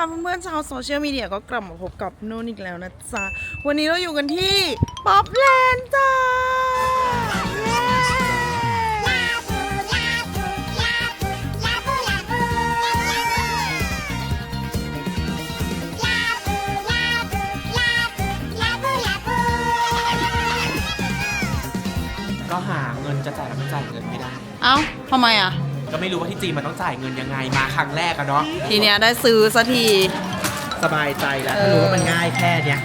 ค่ะเพื่อนๆชาวโซเชียลมีเดียก็กลับมาพบกับนุ่นอีกแล้วนะจ๊ะ วันนี้เราอยู่กันที่ป๊อปแลนด์จ้าเย้ก็หาเงินจะจ่ายแล้วมันจ่ายเงินไม่ได้ เอ้าทำไมอะ ก็ไม่รู้ว่าที่จีนมันต้องจ่ายเงินยังไงมาครั้งแรกอะเนาะทีเนี้ยได้ซื้อสักที สบายใจแล้วเออถ้ารู้ว่ามันง่ายแค่เนี้ย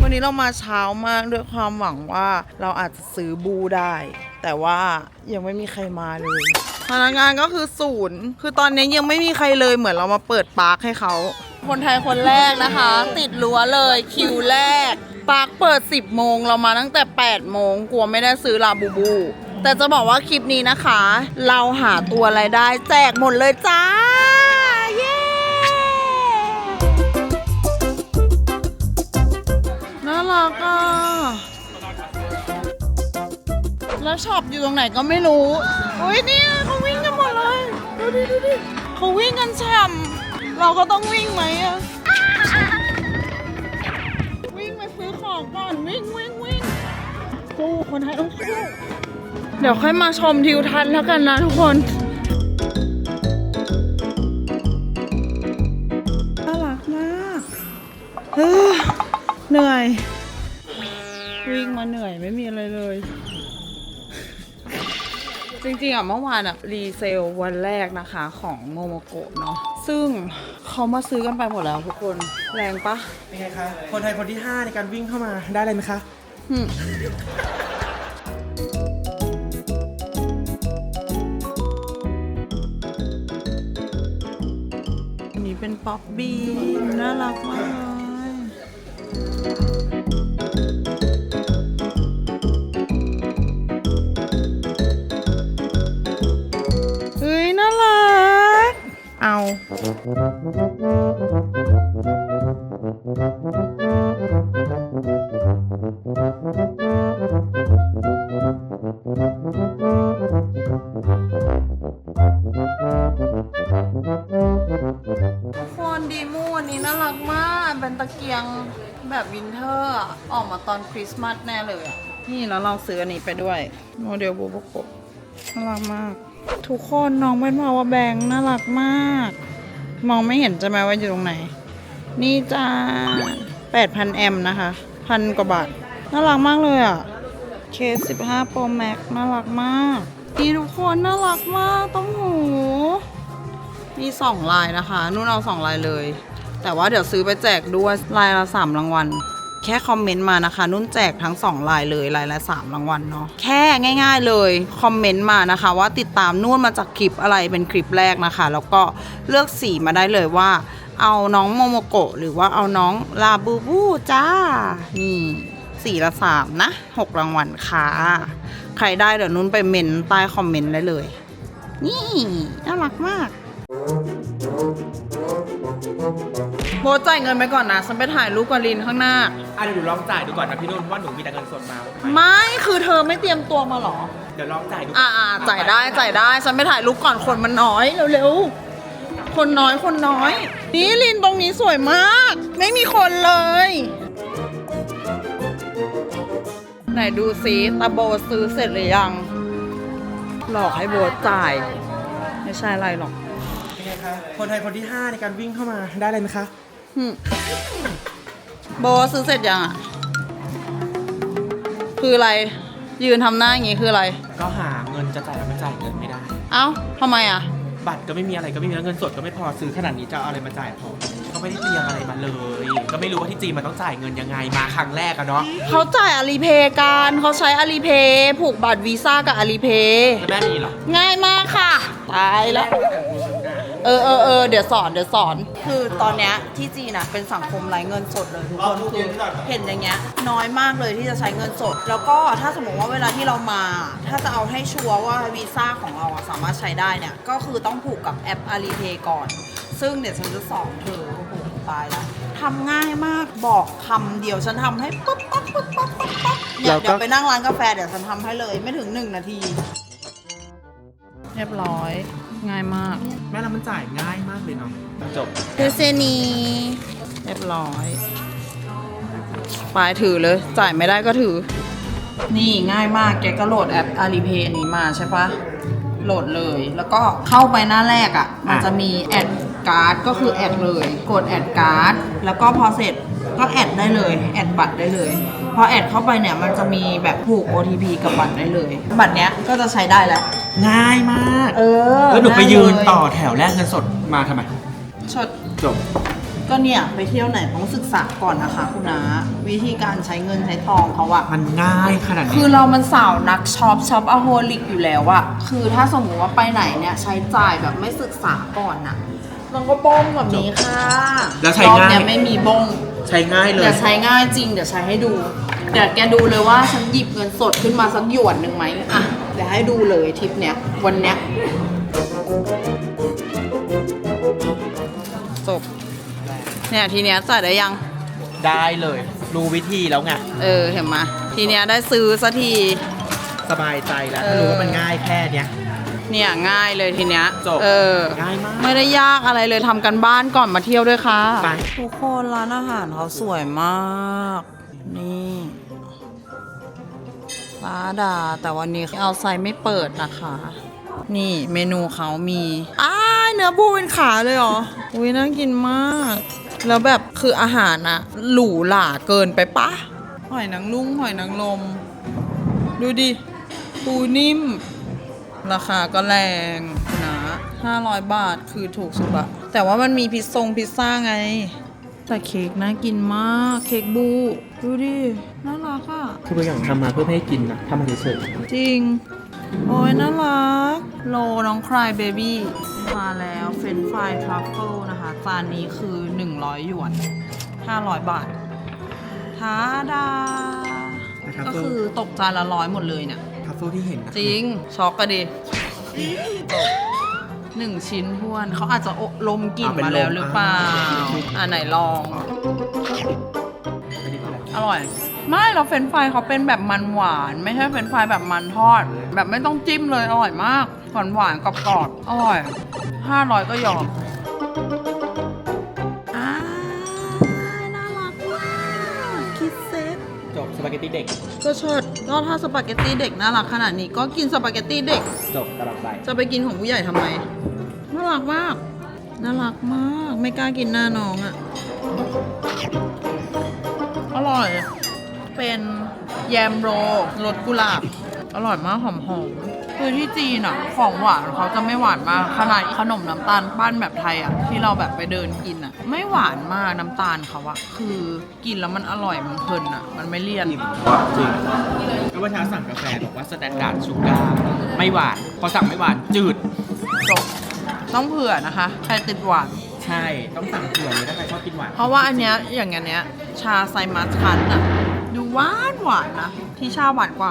วันนี้เรามาเช้ามากด้วยความหวังว่าเราอาจจะซื้อบูได้ แต่ว่ายังไม่มีใครมาเลยพนักงานก็คือศูนย์คือตอนนี้ยังไม่มีใครเลยเหมือนเรามาเปิดปาร์คให้เขา คนไทยคนแรกนะคะ ติดรั้วเลยคิวแรก ปาร์คเปิด 10 โมงเรามาตั้งแต่ 8 โมงกลัวไม่ได้ซื้อลาบูบู แต่จะบอกว่าคลิปนี้นะคะ เราหาตัวอะไรได้แจกหมดเลยจ้า เย้น่ารักอะแล้วช็อปอยู่ตรงไหนก็ไม่รู้โอ้ยเนี่ยเขาวิ่งกันหมดเลย ดูดิดูดิเขาวิ่งกันฉ่ำเราก็ต้องวิ่งไหมอะวิ่งไปซื้อของก่อนวิ่งวิ่งวิ่งสู้คนไทยต้องสู้ เดี๋ยวค่อยมาชมทิวทัศน์แล้วกันนะทุกคนน่ารักมากเฮ้อเหนื่อย วิ่งมาเหนื่อยไม่มีอะไรเลย จริงๆอะเมื่อวานอะ รีเซลวันแรกนะคะของโมโมโกะเนาะซึ่งเขามาซื้อกันไปหมดแล้วทุกคนแรงปะเป็นไงคะ คนไทยคนที่ 5 ในการวิ่งเข้ามาได้เลยไหมคะหึอัน เป็นป๊อปบี้น่ารักมากเลยเฮ้ยน่ารัก เอา มากเป็นตะเกียงแบบวินเทอร์อะออกมาตอนคริสต์มาสแน่เลยอะนี่แล้วเราซื้ออันนี้ไปด้วย โมเดลบูบกบน่ารักมาก ทุกคนน้องเป็นพาวแบงน่ารักมาก มองไม่เห็นจะไหมว่าอยู่ตรงไหน นี่จ้า8,000 แอมป์นะคะ พันกว่าบาท น่ารักมากเลยอะเคส15 Pro Max น่ารักมากนี่ทุกคนน่ารักมากต้องหู มีสองลายนะคะ นุ่นเอาสองลายเลย แต่ว่าเดี๋ยวซื้อไปแจกด้วยลายละสามรางวัล แค่คอมเมนต์มานะคะ นุ่นแจกทั้งสองลายเลยลายละสามรางวัลเนาะแค่ง่าย ๆเลยคอมเมนต์มานะคะ ว่าติดตามนุ่นมาจากคลิปอะไรเป็นคลิปแรกนะคะ แล้วก็เลือกสีมาได้เลยว่า เอาน้องโมโมโกะหรือว่าเอาน้องลาบูบูจ้านี่สีละสามนะหกรางวัลค่ะ ใครได้เดี๋ยวนุ่นไปเมนใต้คอมเมนต์ได้เลย นี่ น่ารักมาก โบทจ่ายเงินไปก่อนนะ ฉันไปถ่ายรูปกับลินข้างหน้า อะเดี๋ยวหนูลองจ่ายดูก่อนนะพี่นุ่นว่าหนูมีแต่เงินสดมาไหมไม่ คือเธอไม่เตรียมตัวมาเหรอ เดี๋ยวลองจ่ายดูอ่าอ่าจ่ายได้จ่ายได้ ฉันไปถ่ายรูปก่อนคนมันน้อยเร็วๆ คนน้อยคนน้อย นี่ลินตรงนี้สวยมาก ไม่มีคนเลย ไหนดูซิตาโบซื้อเสร็จหรือยัง หลอกให้โบทจ่าย ไม่ใช่อะไรหรอกเป็นไงคะคนไทยคนที่ 5 ในการวิ่งเข้ามาได้เลยไหมคะ หึโบซื้อเสร็จยังอะ คืออะไร ยืนทำหน้าอย่างงี้คืออะไร ก็หาเงินจะจ่ายแล้วมันจ่ายเงินไม่ได้ เอ้าทำไมอะ บัตรก็ไม่มีอะไรก็ไม่มีแล้วเงินสดก็ไม่พอซื้อขนาดนี้จะเอาอะไรมาจ่ายพอก็ไม่ได้เตรียมอะไรมาเลย ก็ไม่รู้ว่าที่จีนมันต้องจ่ายเงินยังไงมาครั้งแรกอะเนาะเขาจ่ายอาลีเพย์กันเขาใช้อาลีเพย์ผูกบัตรวีซ่ากับอาลีเพย์แล้วแม่มีเหรอ ง่ายมากค่ะ ตายแล้ว เออเออเออเดี๋ยวสอนเดี๋ยวสอน คือตอนเนี้ยที่จีนอะเป็นสังคมไร้เงินสดเลยทุกคนคือเห็นอย่างเงี้ยน้อยมากเลยที่จะใช้เงินสด แล้วก็ถ้าสมมติว่าเวลาที่เรามา ถ้าจะเอาให้ชัวร์ว่าวีซ่าของเราอะสามารถใช้ได้เนี่ยก็คือต้องผูกกับแอป Alipay ก่อน ซึ่งเดี๋ยวฉันจะสอนเธอโอ้โหตายแล้วทำง่ายมากบอกคำเดียวฉันทำให้ปุ๊บปั๊บปุ๊บปั๊บปุ๊บปั๊บเนี่ยเดี๋ยวไปนั่งร้านกาแฟเดี๋ยวฉันทำให้เลยไม่ถึงหนึ่งนาที เรียบร้อย ง่ายมาก แม่แล้วมันจ่ายง่ายมากเลยเนาะจบคือเซนีเรียบร้อยปลายถือเลย จ่ายไม่ได้ก็ถือ นี่ง่ายมากแกก็โหลดแอป Alipay อันนี้มาใช่ปะโหลดเลย แล้วก็เข้าไปหน้าแรกอะ่ะ มันจะมีแอดการ์ดก็คือแอดเลย กดแอดการ์ดแล้วก็พอเสร็จก็แอดได้เลย แอดบัตรได้เลย พอแอดเข้าไปเนี่ยมันจะมีแบบผูก OTP กับบัตรได้เลย บัตรเนี้ยก็จะใช้ได้แล้ว ง่ายมาก เออแล้วหนูไปยืนด้เลต่อแถวแรกเงินสดมาทำไม ชดจบ ก็เนี่ยไปเที่ยวไหนต้องศึกษาก่อนนะคะคุณนาวิธีการใช้เงินใช้ทองเขาอะมันง่ายขนาดคืนี้อเรามันสาวนักช็อปช็อปอโฮลิกอยู่แล้วอะคือถ้าสมมติว่าไปไหนเนี่ยใช้จ่ายแบบไม่ศึกษาก่อนอะมันก็บ้งแบบนี้ค่ะแล้วใช้รอบง่าย เนี่ยไม่มีบ้ง ใช้ง่ายเลย เดี๋ยวใช้ง่ายจริง เดี๋ยวใช้ให้ดู เดี๋ยวแกดูเลยว่าฉันหยิบเงินสดขึ้นมาสักหยวนหนึ่งไหมอะเดี๋ยวให้ดูเลยทริปเนี้ยวันเนี้ยจบเนี่ยทีเนี้ยจ่ายได้ยัง ได้เลย รู้วิธีแล้วไงเออเห็นไหมทีเนี้ยได้ซื้อสักที สบายใจแล้วเออถ้ารู้ว่ามันง่ายแค่เนี้ย เนี่ยง่ายเลยทีเนี้ยจบเออง่ายมากไม่ได้ยากอะไรเลยทำกันบ้านก่อนมาเที่ยวด้วยค่ะไป ทุกคนร้านอาหารเขาสวยมาก นี่ร้าดา แต่วันนี้เอาไซไม่เปิดนะคะ นี่เมนูเขามีอ้ายเนื้อบูเป็นขาเลยเหรอ อุ้ยน่ากินมาก แล้วแบบคืออาหารอะหรูหราเกินไปปะหอยนางรมหอยนางรมดูดิปูนิ่ม ราคาก็แรงนะ500 บาทคือถูกสุดละแต่ว่ามันมีพิซซงพิซซ่าไง แต่เค้กน่ากินมาก เค้กบู ดูดิ น่ารักอะ คือตัวอย่างทำมาเพื่อไม่ให้กินนะทำมาเฉยจริง โอ้ยน่ารัก โลน้องคลายเบบี้มาแล้วเฟรนฟรายทรัฟเฟิลนะคะจานนี้คือ 100 หยวน 500 บาททาดา ๆนะครับก็คือตกจานละร้อยหมดเลยเนี่ยทัฟ เฟิลที่เห็นนะจริง ช็อกก็ดิหนึ่งชิ้นทวนเขาอาจจะอบลมกลิ่นมาแล้วหรือเปล่า อ่าไหนลองอันนี้คืออะไรอร่อย ไม่เราเฟรนช์ฟรายเขาเป็นแบบมันหวาน ไม่ใช่เฟรนช์ฟรายแบบมันทอด แบบไม่ต้องจิ้มเลยอร่อยมากหวานหวานๆกรอบๆอร่อยห้าร้อยก็ยอม ตตี้เด็กก็เชิดก็ถ้าสปาเกตตี้เด็กน่ารักขนาดนี้ก็กินสปาเกตตี้เด็ก จบตลอดไปจะไปกินของผู้ใหญ่ทำไม น่ารักมาก น่ารักมาก ไม่กล้ากินหน้าน้องอะ่ะอร่อย เป็นแยมโรรสกุหลาบ อร่อยมากหอมๆ คือที่จีนอะ ของหวานเขาจะไม่หวานมากขนาดขนมน้ำตาลปั้นแบบไทยอะที่เราแบบไปเดินกินอะ ไม่หวานมากน้ำตาลเขาอะคือกินแล้วมันอร่อยมันเพลินอะ มันไม่เลี่ยนจริงก็ว่าเช้าสั่งกาแฟบอกว่าสแตนดาร์ดชูการ์ไม่หวาน พอสั่งไม่หวานจืดจบต้องเผื่อนะคะใครติดหวานใช่ต้องสั่งเผื่อเลยถ้าใครชอบกินหวานเพราะว่าอันเนี้ยอย่างอันเนี้ยชาไซมัสคันอะดูหวานหวานนะที่ชาหวานกว่า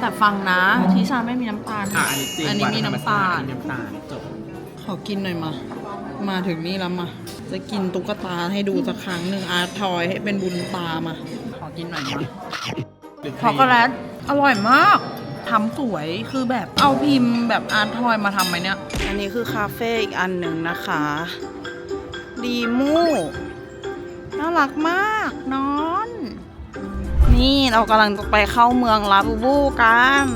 แต่ฟังนะที่ชาไม่มีน้ำตาล อะอันนี้จริงอันนี้มีน้ำตาล อันนี้น้ำตาลจบขอกินหน่อยมา มาถึงนี่แล้วมา จะกินตุ๊กตาให้ดูสักครั้งหนึ่งอาร์ตทอยให้เป็นบุญตามา ขอกินหน่อยมาหรือช็อกโกแลตอร่อยมากทำสวยคือแบบเอาพิมพ์แบบอาร์ตทอยมาทำไหมเนี่ย อันนี้คือคาเฟ่อีกอันหนึ่งนะคะ ดีมูน่ารักมากนอน นี่เรากำลังจะไปเข้าเมืองลาบูบูกัน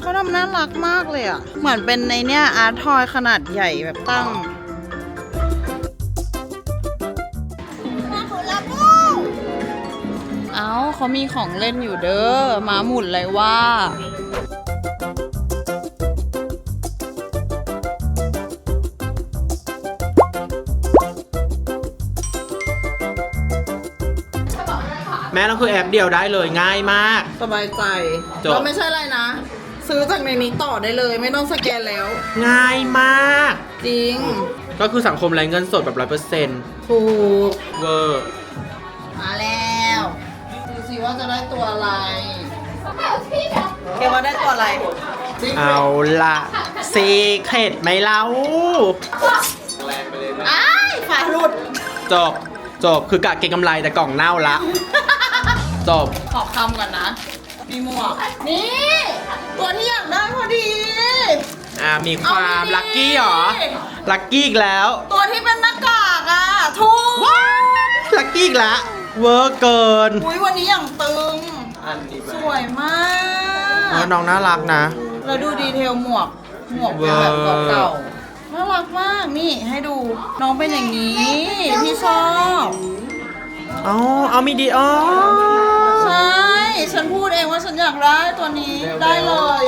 เขาทำน่ารักมากเลยอะ เหมือนเป็นในเนี้ยอาร์ตทอยขนาดใหญ่แบบตั้งเอาเขามีของเล่นอยู่เด้อหมาหมุนเลยว่า แม่เราคือแอปเดียวได้เลยง่ายมาก สบายใจจบ แล้วไม่ใช่อะไรนะ ซื้อจากในนี้ต่อได้เลยไม่ต้องสแกนแล้ว ง่ายมาก จริงก็คือสังคมไร้เงินสดแบบร้อยเปอร์เซ็นต์ถูกเวอร์มาแล้วดูสิว่าจะได้ตัวอะไรเกว่าได้ตัวอะไรเอาละซีเครตไหมเล่าอ้ายฝาหลุดจบจบคือกะเก็งกำไรแต่กล่องเน่าละ จบ ขอคำก่อนนะ มีหมวก นี่ ตัวที่อยากได้พอดี อ่า มีความเอาดีลัคกี้เหรอ ลัคกี้อีกแล้วตัวที่เป็นหน้ากากอะ ถูกว้าวลัคกี้อีกแล้วเวอร์เกินอุ้ยวันนี้อย่างตึงสวยมากเออน้องน่ารักนะแล้วดูดีเทลหมวก หมวกเป็นแบบเก่าๆ น่ารักมากนี่ให้ดู น้องเป็นอย่างนี้ พี่ชอบ อ๋อ เอามีดีอ๋อใช่ ฉันพูดเองว่าฉันอยากได้ตัวนี้ ได้เลย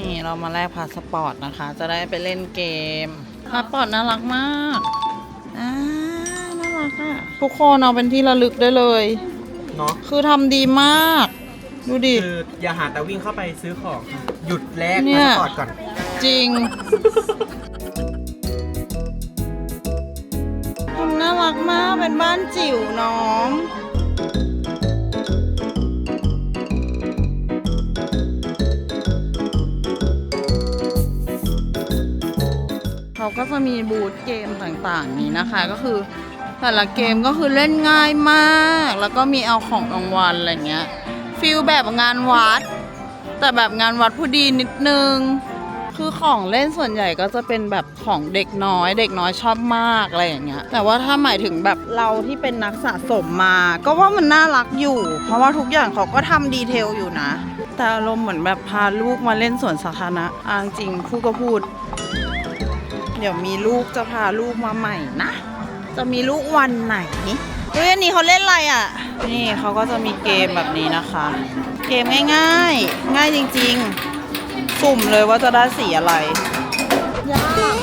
นี่เรามาแลกพาสปอร์ตนะคะ จะได้ไปเล่นเกม พาสปอร์ตน่ารักมากอ่าน่ารักอะทุกคนเอาเป็นที่ระลึกได้เลย เนาะคือทำดีมาก ดูดิ คืออย่าหาแต่วิ่งเข้าไปซื้อของ หยุดแลกเนี่พายสปอร์ตก่อน จริง เป็นบ้านจิ๋วน้อง เขาก็จะมีบูธเกมต่างๆ นี้นะคะก็คือแต่ละเกมก็คือเล่นง่ายมาก แล้วก็มีเอาของรางวัลอะไรเงี้ยฟิลแบบงานวัด แต่แบบงานวัดผู้ดีนิดนึง คือของเล่นส่วนใหญ่ก็จะเป็นแบบของเด็กน้อย เด็กน้อยชอบมากอะไรอย่างเงี้ย แต่ว่าถ้าหมายถึงแบบเราที่เป็นนักสะสมมา ก็ว่ามันน่ารักอยู่ เพราะว่าทุกอย่างเขาก็ทำดีเทลอยู่นะ แต่อารมณ์เหมือนแบบพาลูกมาเล่นสวนสาธารณะอะจริงพูดก็พูด เดี๋ยวมีลูกจะพาลูกมาใหม่นะ จะมีลูกวันไหนเฮ้ยอันนี้เขาเล่นอะไรอะ นี่เขาก็จะมีเกมแบบนี้นะคะ เกมง่ายๆ ง่ายจริง ๆ สุ่มเลยว่าจะได้สีอะไร ยาก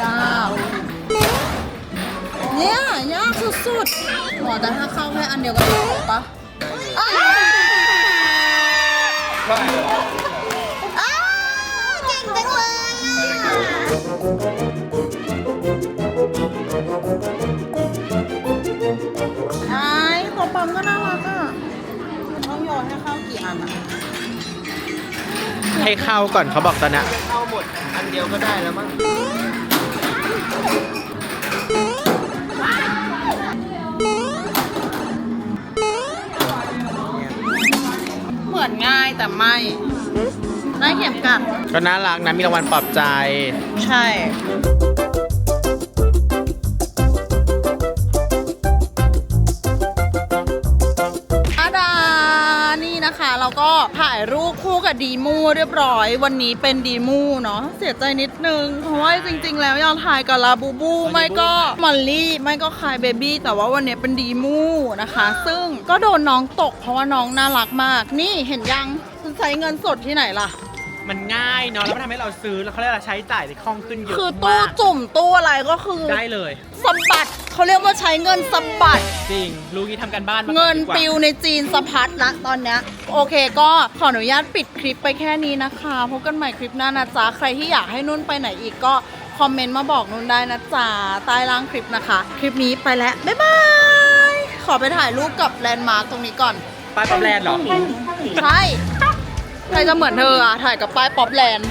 ยากเนี่ยยากสุดๆหมอแต่ถ้าเข้าแค่อันเดียวกันถูกปะอ้าวอ้าวเก่งจังเลยอะไอ้ตัวปั๊มก็น่ารักอะ ต้องโยนให้เข้ากี่อันอะให้เข้าก่อนเขาบอกตอนเนี้ยเข้าหมดอันเดียวก็ได้แล้วมั้งเหมือนง่ายแต่ไม่ได้เข็มกัดก็น่ารักนะมีรางวัลปลอบใจ ใช่ นี่นะคะเราก็ถ่ายรูปคู่กับดีมูเรียบร้อย วันนี้เป็นดีมูเนาะเสียใจนิดนึง เพราะว่าจริง ๆ แล้วอยากถ่ายกับลาบูบู ไม่ก็มอลลี่ไม่ก็คายเบบี้แต่ว่าวันนี้เป็นดีมูนะคะ ซึ่งก็โดนน้องตกเพราะว่าน้องน่ารักมาก นี่เห็นยังฉันใช้เงินสดที่ไหนล่ะ มันง่ายเนาะแล้วมันทำให้เราซื้อแล้วเขาเรียกอะไรใช้จ่ายในคล่องขึ้นเยอะคือตู้มากจุ่มตู้อะไรก็คือได้เลยสะบัดเขาเรียกว่าใช้เงินสะบัด จริงรู้งี้ทำกันบ้านมาก่อเงินดีกว่า ปิวในจีนสะพัดละตอนเนี้ยโอเคก็ขออนุญาตปิดคลิปไปแค่นี้นะคะพบกันใหม่คลิปหน้านะจ๊ะ ใครที่อยากให้นุ่นไปไหนอีกก็คอมเมนต์มาบอกนุ่นได้นะจ๊ะ ใต้ล่างคลิปนะคะ คลิปนี้ไปแล้ว บ๊ายบาย ขอไปถ่ายรูปกับแลนด์มาร์คตรงนี้ก่อน ป้ายป๊อปแลนด์เหรอ ใช่ ใครจะเหมือนเธออะถ่ายกับป้ายป๊อปแลนด์